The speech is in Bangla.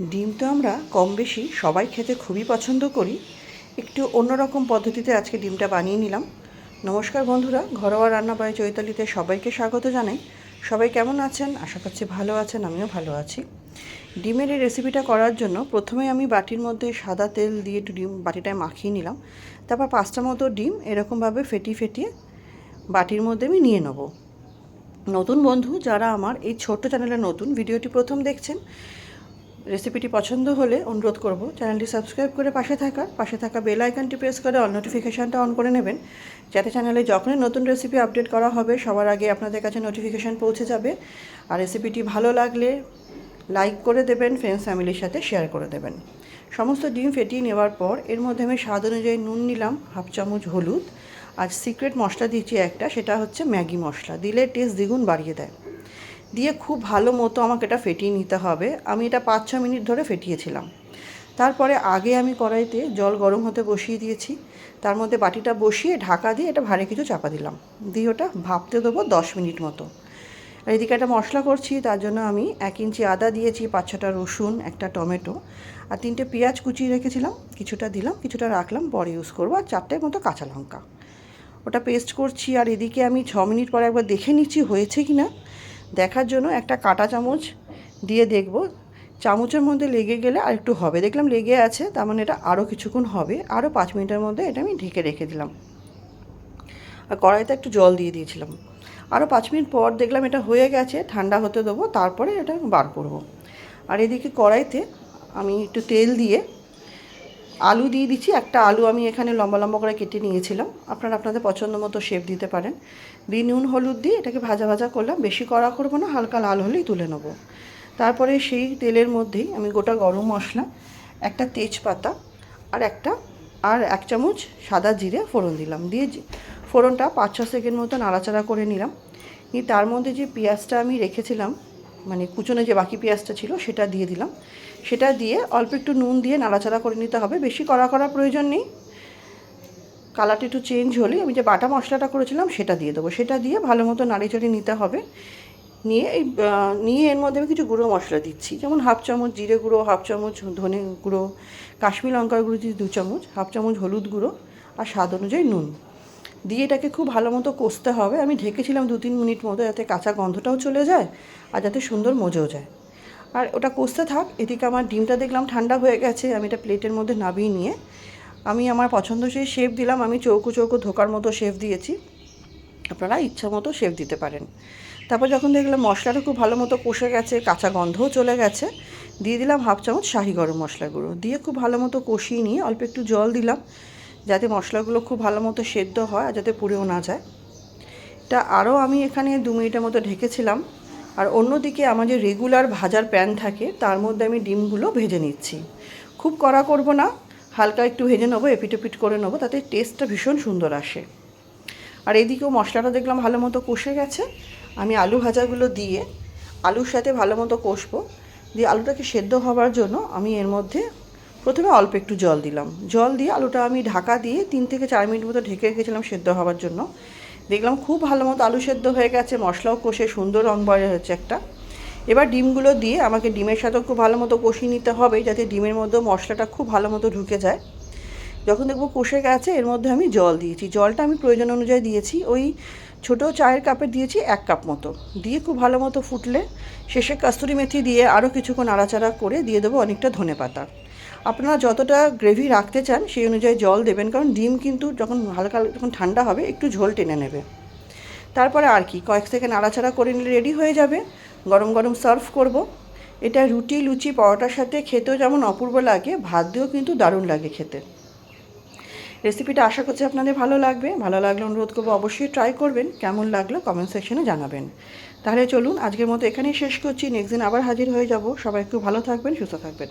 ডিম তো আমরা কম বেশি সবাই খেতে খুবই পছন্দ করি। একটু অন্যরকম পদ্ধতিতে আজকে ডিমটা বানিয়ে নিলাম। নমস্কার বন্ধুরা, ঘরোয়া রান্না বাই চৈতালিতে সবাইকে স্বাগত জানাই। সবাই কেমন আছেন? আশা করছি ভালো আছেন, আমিও ভালো আছি। ডিমের এই রেসিপিটা করার জন্য প্রথমে আমি বাটির মধ্যে সাদা তেল দিয়ে একটু ডিম বাটিটায় মাখিয়ে নিলাম। তারপর পাঁচটা মতো ডিম এরকমভাবে ফেটিয়ে ফেটিয়ে বাটির মধ্যে আমি নিয়ে নেব। নতুন বন্ধু, যারা আমার এই ছোট্ট চ্যানেলে নতুন, ভিডিওটি প্রথম দেখছেন রেসিপিটি পছন্দ হলে অনুরোধ করব চ্যানেলটি সাবস্ক্রাইব করে পাশে থাকার, পাশে থাকা বেল আইকনটি প্রেস করে অল নোটিফিকেশানটা অন করে নেবেন, যাতে চ্যানেলে যখনই নতুন রেসিপি আপডেট করা হবে, সবার আগে আপনাদের কাছে নোটিফিকেশান পৌঁছে যাবে। আর রেসিপিটি ভালো লাগলে লাইক করে দেবেন ফ্রেন্ডস ফ্যামিলির সাথে শেয়ার করে দেবেন। সমস্ত ডিম ফেটিয়ে নেওয়ার পর এর মধ্যে আমি স্বাদ অনুযায়ী নুন নিলাম, হাফ চামচ হলুদ। আর সিক্রেট মশলা দিচ্ছি একটা, সেটা হচ্ছে ম্যাগি মশলা। দিলে টেস্ট দ্বিগুণ বাড়িয়ে দেয়। দিয়ে খুব ভালো মতো আমাকে এটা ফেটিয়ে নিতে হবে। আমি এটা পাঁচ ছ মিনিট ধরে ফেটিয়েছিলাম। তারপরে আগে আমি কড়াইতে জল গরম হতে বসিয়ে দিয়েছি। তার মধ্যে বাটিটা বসিয়ে ঢাকা দিয়ে এটা ভারে কিছু চাপা দিলাম। দিয়ে ওটা ভাপতে দেবো দশ মিনিট মতো। আর এদিকে একটা মশলা করছি, তার জন্য আমি এক ইঞ্চি আদা দিয়েছি, পাঁচ ছটা রসুন, একটা টমেটো আর তিনটে পেঁয়াজ কুচিয়ে রেখেছিলাম। কিছুটা দিলাম, কিছুটা রাখলাম, পরে ইউজ করব আর চারটে মতো কাঁচা লঙ্কা। ওটা পেস্ট করছি আর এদিকে আমি ছ মিনিট পরে একবার দেখে নিচ্ছি হয়েছে কি না দেখার জন্য একটা কাঁটা চামচ দিয়ে দেখব। চামচের মধ্যে লেগে গেলে আর একটু হবে। দেখলাম লেগে আছে, তার মানে এটা আরও কিছুক্ষণ হবে। আরও পাঁচ মিনিটের মধ্যে এটা আমি ঢেকে রেখে দিলাম। আর কড়াইতে একটু জল দিয়ে দিয়েছিলাম। আরও পাঁচ মিনিট পর দেখলাম এটা হয়ে গেছে, ঠান্ডা হতে দেবো, তারপরে এটা বার করব। আর এদিকে কড়াইতে আমি একটু তেল দিয়ে আলু দিয়ে দিচ্ছি। একটা আলু আমি এখানে লম্বা লম্বা করে কেটে নিয়েছিলাম। আপনারা আপনাদের পছন্দ মতো শেপ দিতে পারেন। দিয়ে নুন, হলুদ দিয়ে এটাকে ভাজা ভাজা করলাম। বেশি কড়া করব না, হালকা লাল হলেই তুলে নেব। তারপরে সেই তেলের মধ্যেই আমি গোটা গরম মশলা, একটা তেজপাতা আর একটা, আর এক চামচ সাদা জিরে ফোড়ন দিলাম। দিয়ে ফোড়নটা পাঁচ ছ সেকেন্ড মতো নাড়াচাড়া করে নিলাম। নিয়ে তার মধ্যে যে পেঁয়াজটা আমি রেখেছিলাম মানে কুচনে যে বাকি পেঁয়াজটা ছিল, সেটা দিয়ে দিলাম। সেটা দিয়ে অল্প একটু নুন দিয়ে নাড়াচাড়া করে নিতে হবে। বেশি কড়া করার প্রয়োজন নেই। কালারটা একটু চেঞ্জ হলে আমি যে বাটা মশলাটা করেছিলাম, সেটা দিয়ে দেবো। সেটা দিয়ে ভালো মতো নাড়িচাড়ি নিতে হবে। নিয়ে এই নিয়ে এর মধ্যে আমি কিছু গুঁড়ো মশলা দিচ্ছি। যেমন হাফ চামচ জিরে গুঁড়ো, হাফ চামচ ধনে গুঁড়ো, কাশ্মীর লঙ্কার গুঁড়ো দিচ্ছি দু চামচ, হাফ চামচ হলুদ গুঁড়ো আর স্বাদ অনুযায়ী নুন। দিয়ে এটাকে খুব ভালো মতো কষতে হবে। আমি ঢেকেছিলাম দু তিন মিনিট মতো যাতে কাঁচা গন্ধটাও চলে যায় আর যাতে সুন্দর মজেও যায়। আর ওটা কষতে থাক, এদিকে আমার ডিমটা দেখলাম ঠান্ডা হয়ে গেছে, আমি এটা প্লেটের মধ্যে নাবিয়ে নিয়ে আমি আমার পছন্দ সেই শেপ দিলাম, আমি চৌকো চৌকো ধোকার মতো শেপ দিয়েছি। আপনারা ইচ্ছা মতো শেপ দিতে পারেন। তারপর যখন দেখলাম মশলাটা খুব ভালো মতো কষে গেছে, কাঁচা গন্ধও চলে গেছে, দিয়ে দিলাম হাফ চামচ শাহি গরম মশলা গুঁড়ো। দিয়ে খুব ভালো মতো কষিয়ে নিয়ে অল্প একটু জল দিলাম। যাতে মশলাগুলো খুব ভালো মতো সেদ্ধ হয় আর যাতে পুড়েও না যায়। এটা আরও আমি এখানে দু মিনিটের মতো ঢেকেছিলাম। আর অন্যদিকে আমার যে রেগুলার ভাজার প্যান থাকে, তার মধ্যে আমি ডিমগুলো ভেজে নিচ্ছি। খুব কড়া করব না, হালকা একটু ভেজে নেব, এপিট করে নেব, তাতে টেস্টটা ভীষণ সুন্দর আসে। আর এদিকেও মশলাটা দেখলাম ভালো মতো কষে গেছে। আমি আলু ভাজাগুলো দিয়ে আলুর সাথে ভালো মতো কষবো। দিয়ে আলুটাকে সেদ্ধ হওয়ার জন্য আমি এর মধ্যে প্রথমে অল্প একটু জল দিলাম। জল দিয়ে আলুটা আমি ঢাকা দিয়ে তিন থেকে চার মিনিট মতো ঢেকে রেখেছিলাম সেদ্ধ হওয়ার জন্য। দেখলাম খুব ভালো মতো আলু সেদ্ধ হয়ে গেছে, মশলাও কষে সুন্দর রং বয়ে হচ্ছে একটা। এবার ডিমগুলো দিয়ে আমাকে ডিমের সাথেও খুব ভালো মতো কষিয়ে নিতে হবে যাতে ডিমের মধ্যেও মশলাটা খুব ভালো মতো ঢুকে যায়। যখন দেখব কষে গেছে, এর মধ্যে আমি জল দিয়েছি। জলটা আমি প্রয়োজন অনুযায়ী দিয়েছি। ওই ছোটো চায়ের কাপে দিয়েছি এক কাপ মতো। দিয়ে খুব ভালো মতো ফুটলে, শেষে কাস্তুরি মেথি দিয়ে আরও কিছুক্ষণ নাড়াচাড়া করে দিয়ে দেবো অনেকটা ধনে পাতা আপনারা যতটা গ্রেভি রাখতে চান, সেই অনুযায়ী জল দেবেন। কারণ ডিম কিন্তু যখন হালকা যখন ঠান্ডা হবে, একটু ঝোল টেনে নেবে। তারপরে আর কি, কয়েক সেকেন্ড নাড়াচাড়া করে নিলে রেডি হয়ে যাবে। গরম গরম সার্ভ করব। এটা রুটি, লুচি, পরোটার সাথে খেতেও যেমন অপূর্ব লাগে ভাত দিয়েও কিন্তু দারুণ লাগে খেতে। রেসিপিটা আশা করছি আপনাদের ভালো লাগবে। ভালো লাগলে অনুরোধ করব অবশ্যই ট্রাই করবেন। কেমন লাগল কমেন্ট সেকশনে জানাবেন। তাহলে চলুন, আজকের মতো এখানেই শেষ করছি। নেক্সট দিন আবার হাজির হয়ে যাব। সবাই একটু ভালো থাকবেন, সুস্থ থাকবেন।